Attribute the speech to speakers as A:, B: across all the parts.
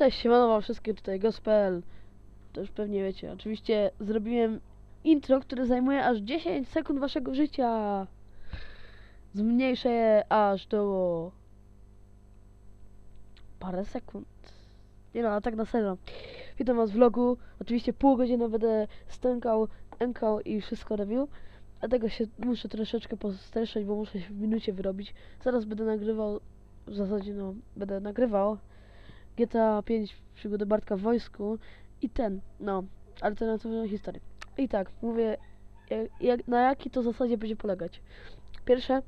A: Cześć, siemano wam wszystkim, tutaj Gospel. To już pewnie wiecie. Oczywiście zrobiłem intro, które zajmuje aż 10 sekund waszego życia. Zmniejszę je aż do... parę sekund. Nie no, a tak na serio. Witam was w vlogu. Oczywiście pół godziny będę stękał,ękał i wszystko robił. Dlatego się muszę troszeczkę postreszać, bo muszę się w minucie wyrobić. Zaraz będę nagrywał, w zasadzie no, będę nagrywał GTA 5 przygody Bartka w wojsku i ten, no, alternatywną historię. I tak, mówię, jak, jak, na jaki to zasadzie będzie polegać. Pierwsze,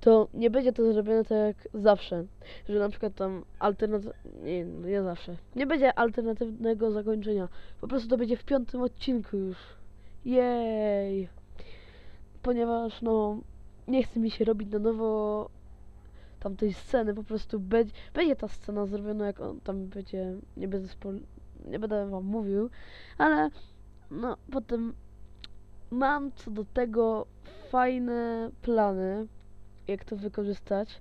A: to nie będzie to zrobione tak jak zawsze, że na przykład tam alternatyw... Nie, no nie zawsze. Nie będzie alternatywnego zakończenia. Po prostu to będzie w piątym odcinku już. Jej! Ponieważ, no, nie chce mi się robić na nowo tamtej sceny, po prostu będzie, będzie ta scena zrobiona, jak on tam będzie, nie będę, nie będę wam mówił, ale no potem mam co do tego fajne plany, jak to wykorzystać.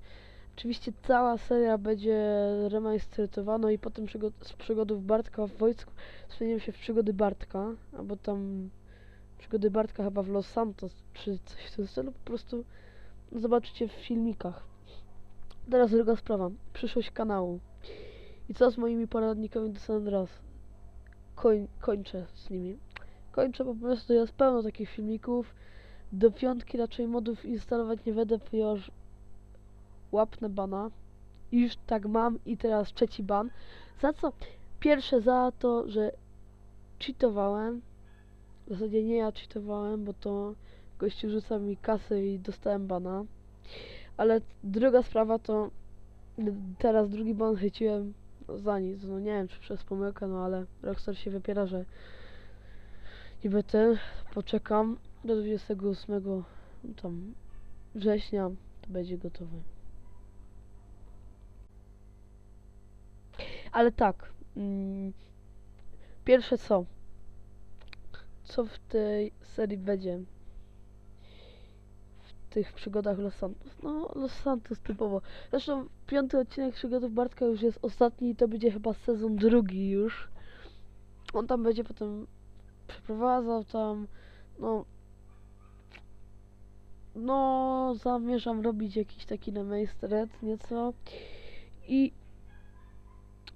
A: Oczywiście cała seria będzie remasteryzowana i potem przygod z przygodów Bartka w wojsku zmienią się w przygody Bartka, albo tam przygody Bartka chyba w Los Santos, czy coś w tym stylu, po prostu zobaczycie w filmikach. Teraz druga sprawa. Przyszłość kanału. I co z moimi poradnikami do San? Koń, kończę z nimi. Kończę po prostu, jest pełno takich filmików. Do piątki raczej modów instalować nie będę, ponieważ łapnę bana. Już tak mam i teraz trzeci ban. Za co? Pierwsze za to, że cheatowałem. W zasadzie nie ja cheatowałem, bo to gościu rzuca mi kasę i dostałem bana. Ale druga sprawa to teraz drugi ban chyciłem za nic. No nie wiem czy przez pomyłkę, no ale Rockstar się wypiera, że niby ten poczekam do 28 tam września to będzie gotowy. Ale tak. Mm, pierwsze co? Co w tej serii będzie? Tych przygodach Los Santos. No, Los Santos typowo. Zresztą piąty odcinek przygodów Bartka już jest ostatni i to będzie chyba sezon drugi już. On tam będzie potem przeprowadzał tam, no... No, zamierzam robić jakiś taki remastered nieco. I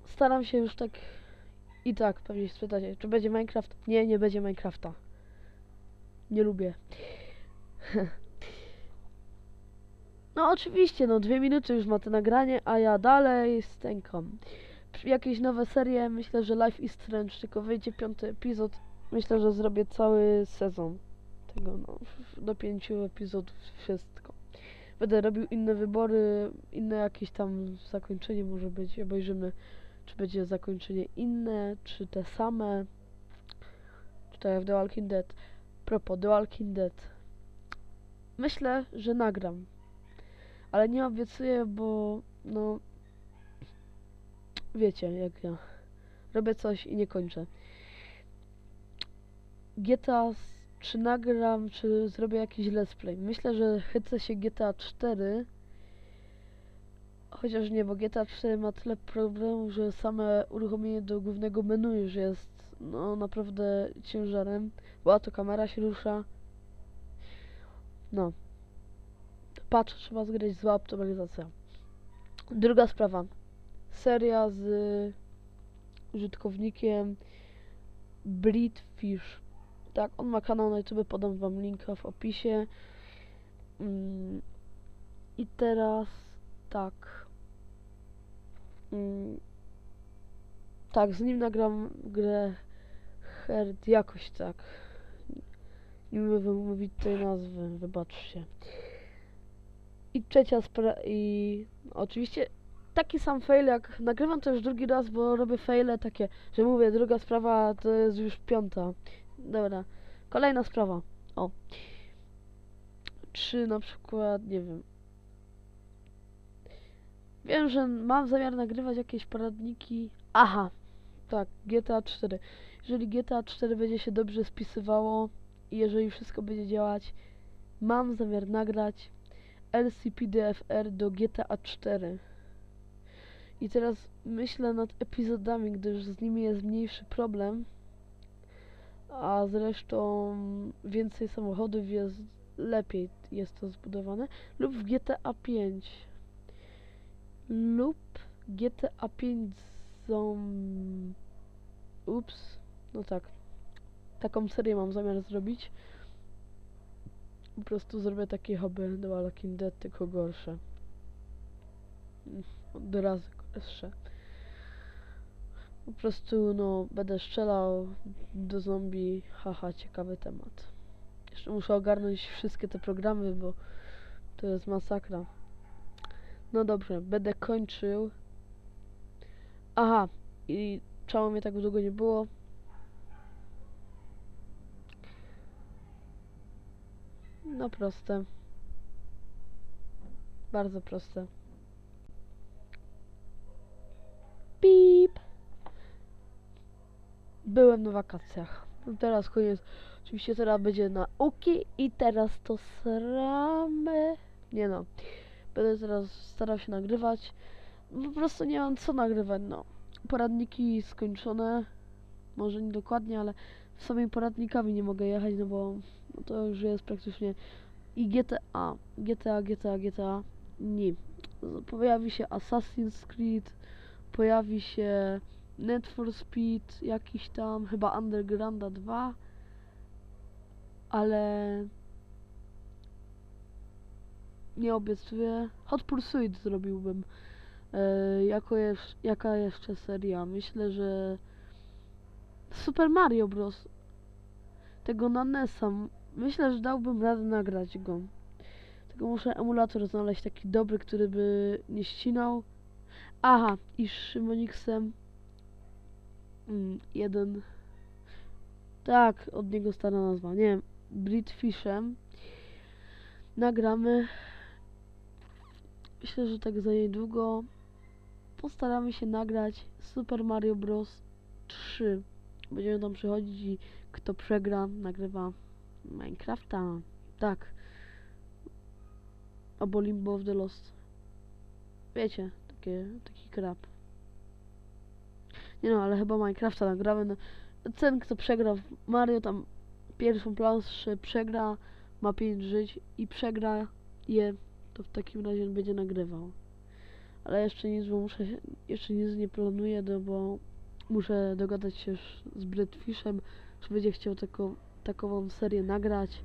A: staram się już tak... I tak, pewnie się spytacie, czy będzie Minecraft? Nie, nie będzie Minecrafta. Nie lubię. No oczywiście, no dwie minuty już ma to nagranie, a ja dalej stękam. Jakieś nowe serie, myślę, że Life is Strange, tylko wyjdzie piąty epizod. Myślę, że zrobię cały sezon tego, no, do pięciu epizodów wszystko. Będę robił inne wybory, inne jakieś tam zakończenie może być, obejrzymy, czy będzie zakończenie inne, czy te same. Jak w The Walking Dead. Propos, The Walking Dead. Myślę, że nagram ale nie obiecuję, bo no wiecie jak ja robię coś i nie kończę. GTA czy nagram, czy zrobię jakiś let's play. Myślę, że chycę się GTA 4 chociaż nie, bo GTA 4 ma tyle problemów, że same uruchomienie do głównego menu już jest no naprawdę ciężarem, bo a to kamera się rusza. No, patrz, trzeba zgrać zła optymalizacja. Druga sprawa. Seria z użytkownikiem Bleedfish. Tak, on ma kanał na YouTube, podam wam linka w opisie. Mm, I teraz tak. Mm, tak, z nim nagram grę Herd, jakoś tak. Nie umiem wymówić tej nazwy, wybaczcie. I trzecia sprawa, i oczywiście taki sam fail jak nagrywam to już drugi raz, bo robię faile takie, że mówię, druga sprawa to jest już piąta. Dobra, kolejna sprawa. O. Czy na przykład, nie wiem. Wiem, że mam zamiar nagrywać jakieś poradniki. Aha, tak, GTA 4. Jeżeli GTA 4 będzie się dobrze spisywało i jeżeli wszystko będzie działać, mam zamiar nagrać LCPDFR do GTA 4. I teraz myślę nad epizodami, gdyż z nimi jest mniejszy problem. A zresztą więcej samochodów jest lepiej jest to zbudowane. Lub w GTA 5. Lub GTA 5 zom... Ups. No tak. Taką serię mam zamiar zrobić. Po prostu zrobię takie hobby The Walking Dead, tylko gorsze. Mm, Od razu gorsze. Po prostu, no, będę strzelał do zombie. Haha, ciekawy temat. Jeszcze muszę ogarnąć wszystkie te programy, bo to jest masakra. No dobrze, będę kończył. Aha, i czemu mnie tak długo nie było? No proste. Bardzo proste. Pip. Byłem na wakacjach. No teraz koniec. Oczywiście teraz będzie nauki i teraz to sramy. Nie no. Będę teraz starał się nagrywać. Po prostu nie mam co nagrywać, no. Poradniki skończone. Może nie dokładnie, ale samymi poradnikami nie mogę jechać, no bo no to już jest praktycznie i GTA, GTA, GTA, GTA, nie. Pojawi się Assassin's Creed, pojawi się Need for Speed, jakiś tam, chyba Undergrounda 2, ale nie obiecuję. Hot Pursuit zrobiłbym. E, jako jeż, jaka jeszcze seria? Myślę, że Super Mario Bros. Tego na NES-a. Myślę, że dałbym radę nagrać go. Tylko muszę emulator znaleźć taki dobry, który by nie ścinał. Aha, i z Szymonixem. Mm, jeden. Tak, od niego stara nazwa. Nie wiem, Britfishem. Nagramy. Myślę, że tak za niedługo postaramy się nagrać Super Mario Bros. 3. Będziemy tam przychodzić i kto przegra, nagrywa Minecrafta. Tak. Albo Limbo of the Lost. Wiecie, takie, taki krab. Nie no, ale chyba Minecrafta nagramy. No, ten, kto przegra w Mario, tam pierwszą planszę przegra, ma 5 żyć i przegra je, to w takim razie on będzie nagrywał. Ale jeszcze nic, bo muszę, jeszcze nic nie planuję, no bo muszę dogadać się z Britfishem, czy będzie chciał taką, takową serię nagrać,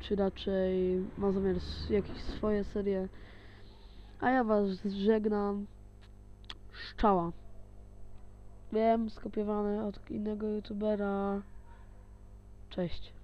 A: czy raczej ma zamiar jakieś swoje serie. A ja was żegnam. Szczała. Wiem, skopiowane od innego youtubera. Cześć.